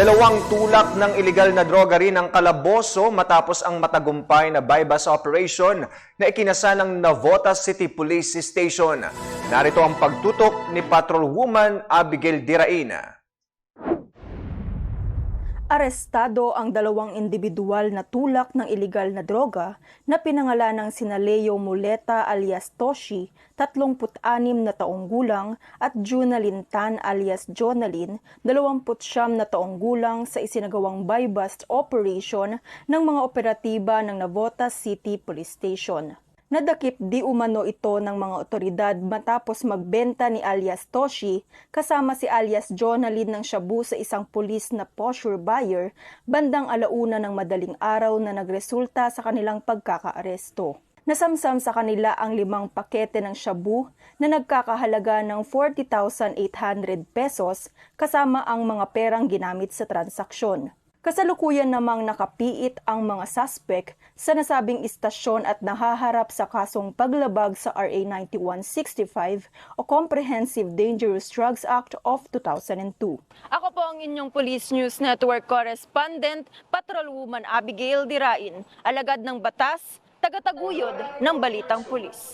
Dalawang tulak ng iligal na droga rin ang kalaboso matapos ang matagumpay na bypass operation na ikinasa ng Navotas City Police Station. Narito ang pagtutok ni Patrolwoman Abigail Dirain. Arestado ang dalawang individual na tulak ng iligal na droga na pinangalan ng sina Leo Muleta alias Toshi, 36 na taong gulang, at Juna Lintan alias Jonalyn, 29 na taong gulang sa isinagawang buy-bust operation ng mga operatiba ng Navotas City Police Station. Nadakip di umano ito ng mga otoridad matapos magbenta ni alias Toshi kasama si alias Jonalyn ng shabu sa isang pulis na posture buyer bandang alauna ng madaling araw na nagresulta sa kanilang pagkakaaresto. Nasamsam sa kanila ang limang pakete ng shabu na nagkakahalaga ng 40,800 pesos kasama ang mga perang ginamit sa transaksyon. Kasalukuyan namang nakapiit ang mga suspect sa nasabing istasyon at nahaharap sa kasong paglabag sa RA 9165 o Comprehensive Dangerous Drugs Act of 2002. Ako po ang inyong Police News Network correspondent, Patrolwoman Abigail Dirain, alagad ng batas, tagataguyod ng Balitang Pulis.